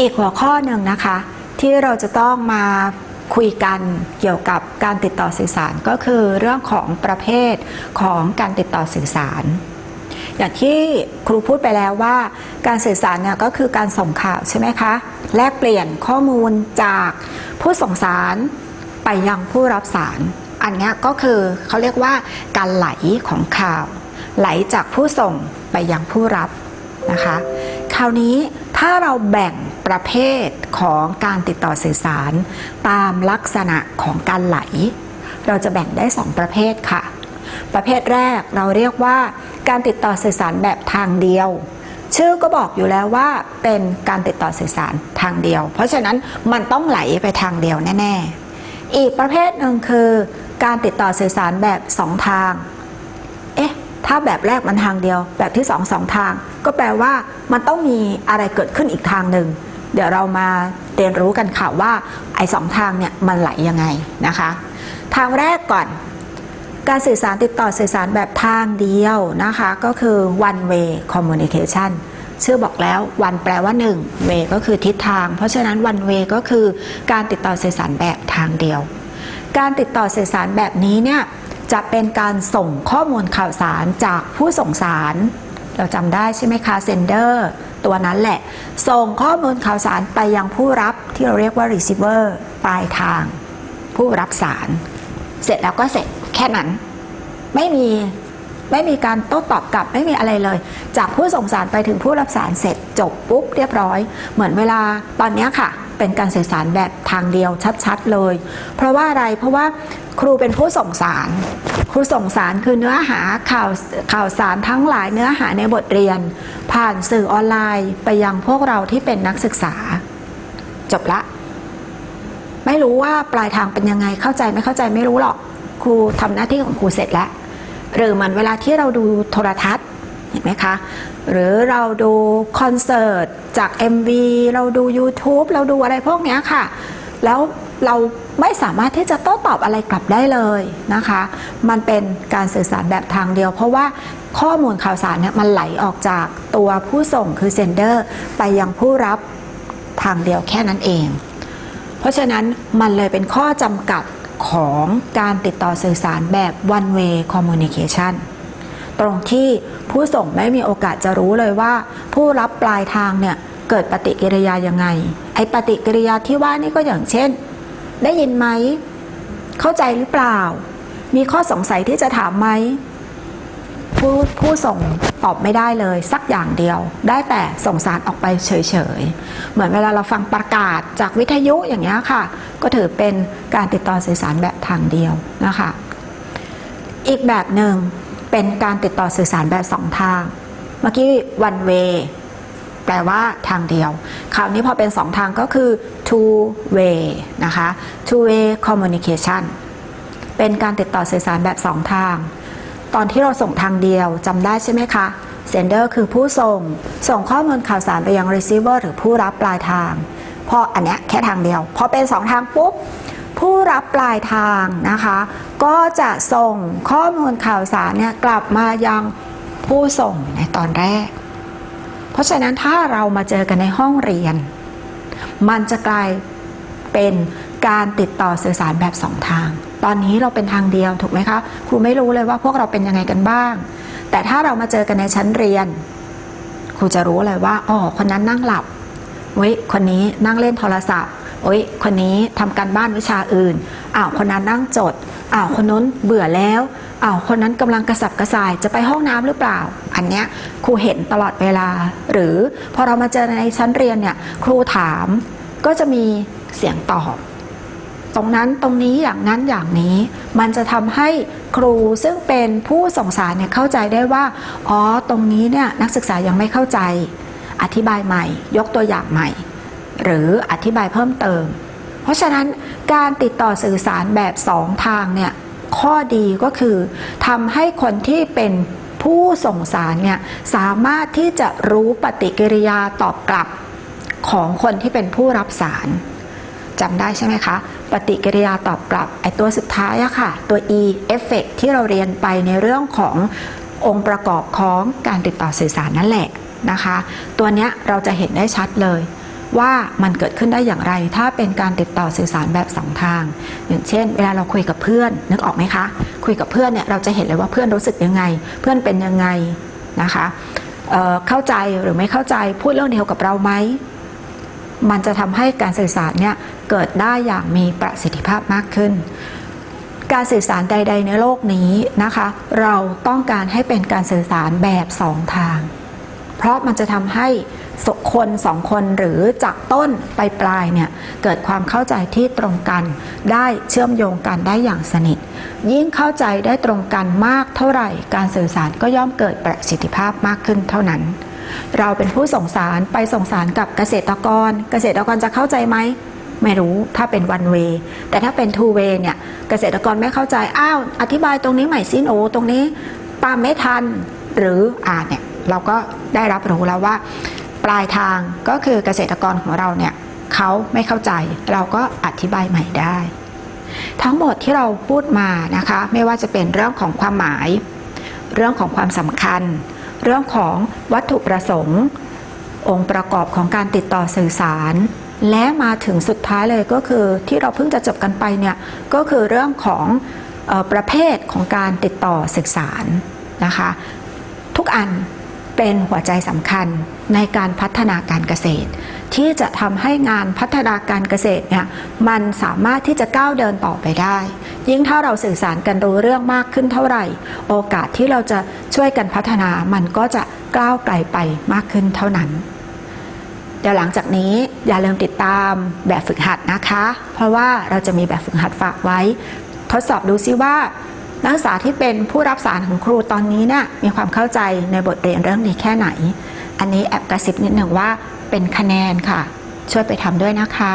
อีกหัวข้อหนึ่งนะคะ ที่เราจะต้องมาคุยกันเกี่ยวกับการติดต่อสื่อสารก็คือเรื่องของประเภทของการติดต่อสื่อสาร อย่างที่ครูพูดไปแล้วว่า การสื่อสารเนี่ยก็คือการส่งข่าวใช่ไหมคะ แลกเปลี่ยนข้อมูลจากผู้ส่งสารไปยังผู้รับสาร อันนี้ก็คือเขาเรียกว่าการไหลของข่าว ไหลจากผู้ส่งไปยังผู้รับนะคะ คราวนี้ ถ้าเราแบ่งประเภทของการติดต่อสื่อสาร ตามลักษณะของการไหล เราจะแบ่งได้ 2 ประเภทค่ะ ประเภทแรกเราเรียกว่า การติดต่อสื่อสารแบบทางเดียว ชื่อก็บอกอยู่แล้วว่าเป็นการติดต่อสื่อสารทางเดียว เพราะฉะนั้นมันต้องไหลไปทางเดียวแน่ ๆ อีกประเภทหนึ่งคือ การติดต่อสื่อสารแบบสองทาง ถ้าแบบแรกมันทางเดียว แบบที่สองสองทาง ก็แปลว่ามันต้องมีอะไรเกิดขึ้นอีกทางหนึ่งเดี๋ยวเรามาเรียนรู้กันค่ะว่าไอ้สองทางเนี่ยมันไหลยังไงนะคะ ทางแรกก่อน การสื่อสารติดต่อสื่อสารแบบทางเดียวนะคะ ก็คือ one way communication ชื่อบอกแล้ว one แปลว่า1 way ก็คือทิศทาง เพราะฉะนั้น one way ก็คือการติดต่อสื่อสารแบบทางเดียว การติดต่อสื่อสารแบบนี้เนี่ย จะเป็นการส่งข้อมูลข่าวสารจากผู้ส่งสาร เราจำได้ใช่ไหมคะ sender ตัวนั้นแหละ ส่งข้อมูลข่าวสารไปยังผู้รับที่เราเรียกว่า receiver ปลายทาง ผู้รับสาร เสร็จแล้วก็เสร็จแค่นั้น ไม่มีไม่มีการโต้ตอบกลับไม่มีอะไรเลย จากผู้ส่งสารไปถึงผู้รับสารเสร็จจบปุ๊บเรียบร้อย เหมือนเวลาตอนนี้ค่ะ เป็นการสื่อสารแบบทางเดียวชัดๆเลย เพราะว่าอะไรเพราะว่าครูเป็นผู้ส่งสาร ครูส่งสารคือเนื้อหาข่าวข่าวสารทั้งหลายเนื้อหาในบทเรียน ผ่านสื่อออนไลน์ไปยังพวกเราที่เป็นนักศึกษา จบละ ไม่รู้ว่าปลายทางเป็นยังไงเข้าใจไม่เข้าใจไม่รู้หรอก ครูทำหน้าที่ของครูเสร็จแล้วหรือมันเวลาที่เราดูโทรทัศน์ เห็นไหมคะ หรือเราดูคอนเสิร์ตจาก MV เราดู YouTube เราดูอะไรพวกนี้ค่ะ แล้วเราไม่สามารถที่จะโต้ตอบอะไรกลับได้เลยนะคะ มันเป็นการสื่อสารแบบทางเดียว เพราะว่าข้อมูลข่าวสารเนี่ยมันไหลออกจากตัวผู้ส่งคือเซนเดอร์ไปยังผู้รับทางเดียวแค่นั้นเอง เพราะฉะนั้นมันเลยเป็นข้อจำกัดของการติดต่อสื่อสารแบบ one way communication ตรงที่ผู้ส่งไม่มีโอกาสจะรู้เลยว่า ผู้รับปลายทางเนี่ยเกิดปฏิกิริยายังไง ไอ้ปฏิกิริยาที่ว่านี่ก็อย่างเช่น ได้ยินไหม เข้าใจหรือเปล่า มีข้อสงสัยที่จะถามไหมผู้ผู้ส่งตอบไม่ได้เลยสักอย่างเดียว ได้แต่ส่งสารออกไปเฉยๆ เหมือนเวลาเราฟังประกาศจากวิทยุอย่างเงี้ยค่ะ ก็ถือเป็นการติดต่อสื่อสารแบบทางเดียวนะคะ อีกแบบหนึ่ง เป็นการติดต่อสื่อสารแบบสองทาง เมื่อกี้ one way แปลว่าทางเดียว คราวนี้พอเป็นสองทางก็คือ two way นะคะ two way communication เป็นการติดต่อสื่อสารแบบสองทาง ตอนที่เราส่งทางเดียวจำได้ใช่ไหมคะ sender คือผู้ส่ง ส่งข้อมูลข่าวสารไปยัง receiver หรือผู้รับปลายทาง พออันเนี้ยแค่ทางเดียว พอเป็นสองทางปุ๊บผู้รับปลายทางนะคะ ก็จะส่งข้อมูลข่าวสารเนี่ยกลับมายังผู้ส่งในตอนแรก เพราะฉะนั้นถ้าเรามาเจอกันในห้องเรียน มันจะกลายเป็นการติดต่อสื่อสารแบบสองทาง ตอนนี้เราเป็นทางเดียวถูกไหมคะ ครูไม่รู้เลยว่าพวกเราเป็นยังไงกันบ้าง แต่ถ้าเรามาเจอกันในชั้นเรียน ครูจะรู้เลยว่า อ๋อ คนนั้นนั่งหลับ เว้ย คนนี้นั่งเล่นโทรศัพท์ โอ้ยคนนี้ทำการบ้านวิชาอื่นอ้าวคนนั้นนั่งจดอ้าวคนนู้นเบื่อแล้วอ้าวคนนั้นกำลังกระสับกระส่ายจะไปห้องน้ำหรือเปล่า อันเนี้ยครูเห็นตลอดเวลา หรือพอเรามาเจอในชั้นเรียนเนี่ยครูถามก็จะมีเสียงตอบ ตรงนั้นตรงนี้อย่างนั้นอย่างนี้ มันจะทำให้ครูซึ่งเป็นผู้ส่งสารเนี่ยเข้าใจได้ว่า อ๋อ ตรงนี้เนี่ยนักศึกษายังไม่เข้าใจ อธิบายใหม่ ยกตัวอย่างใหม่ หรืออธิบายเพิ่มเติม เพราะฉะนั้นการติดต่อสื่อสารแบบสองทางเนี่ยข้อดีก็คือทำให้คนที่เป็นผู้ส่งสารเนี่ยสามารถที่จะรู้ปฏิกิริยาตอบกลับของคนที่เป็นผู้รับสารจำได้ใช่ไหมคะ ปฏิกิริยาตอบกลับไอตัวสุดท้ายอะค่ะ ตัว e effect ที่เราเรียนไปในเรื่องขององค์ประกอบของการติดต่อสื่อสารนั่นแหละนะคะ ตัวเนี้ยเราจะเห็นได้ชัดเลย ว่ามันเกิดขึ้นได้อย่างไร ถ้าเป็นการติดต่อสื่อสารแบบสองทาง อย่างเช่น เวลาเราคุยกับเพื่อนนึกออกไหมคะ คุยกับเพื่อนเนี่ยเราจะเห็นเลยว่าเพื่อนรู้สึกยังไง เพื่อนเป็นยังไงนะคะเเข้าใจหรือไม่เข้าใจพูดเรื่องเดียวกับเราไหมมันจะทำให้การสื่อสารเนี่ยเกิดได้อย่างมีประสิทธิภาพมากขึ้น การสื่อสารใด ๆ ในโลกนี้นะคะ เราต้องการให้เป็นการสื่อสารแบบสองทาง เพราะมันจะทำให้สคนสองคนหรือจากต้นไปปลายเนี่ยเกิดความเข้าใจที่ตรงกัน ได้เชื่อมโยงกันได้อย่างสนิท ยิ่งเข้าใจได้ตรงกันมากเท่าไหร่ การสื่อสารก็ย่อมเกิดประสิทธิภาพมากขึ้นเท่านั้น เราเป็นผู้ส่งสารไปส่งสารกับเกษตรกร เกษตรกรจะเข้าใจไหมไม่รู้ถ้าเป็น one way แต่ถ้าเป็น two way เนี่ยเกษตรกรไม่เข้าใจ อ้าว อธิบายตรงนี้ใหม่สิโอตรงนี้ตามไม่ทันหรืออ่านเนี่ย เราก็ได้รับรู้แล้วว่า ปลายทางก็คือเกษตรกรของเราเนี่ยเขาไม่เข้าใจเราก็อธิบายใหม่ได้ ทั้งหมดที่เราพูดมานะคะ ไม่ว่าจะเป็นเรื่องของความหมาย เรื่องของความสำคัญ เรื่องของวัตถุประสงค์ องค์ประกอบของการติดต่อสื่อสาร และมาถึงสุดท้ายเลยก็คือที่เราเพิ่งจะจบกันไปเนี่ยก็คือเรื่องของออประเภทของการติดต่อสื่อสารนะคะ ทุกอัน เป็นหัวใจสำคัญในการพัฒนาการเกษตร ที่จะทำให้งานพัฒนาการเกษตรเนี่ยมันสามารถที่จะก้าวเดินต่อไปได้ ยิ่งถ้าเราสื่อสารกันรู้เรื่องมากขึ้นเท่าไหร่ โอกาสที่เราจะช่วยกันพัฒนามันก็จะก้าวไกลไปมากขึ้นเท่านั้นเดี๋ยวหลังจากนี้อย่าลืมติดตามแบบฝึกหัดนะคะ เพราะว่าเราจะมีแบบฝึกหัดฝากไว้ ทดสอบดูซิว่า นักศึกษาที่เป็นผู้รับสารของครูตอนนี้เนี่ยมีความเข้าใจในบทเรียนเรื่องนี้แค่ไหน อันนี้แอบกระซิบนิดหนึ่งว่าเป็นคะแนนค่ะ ช่วยไปทำด้วยนะคะ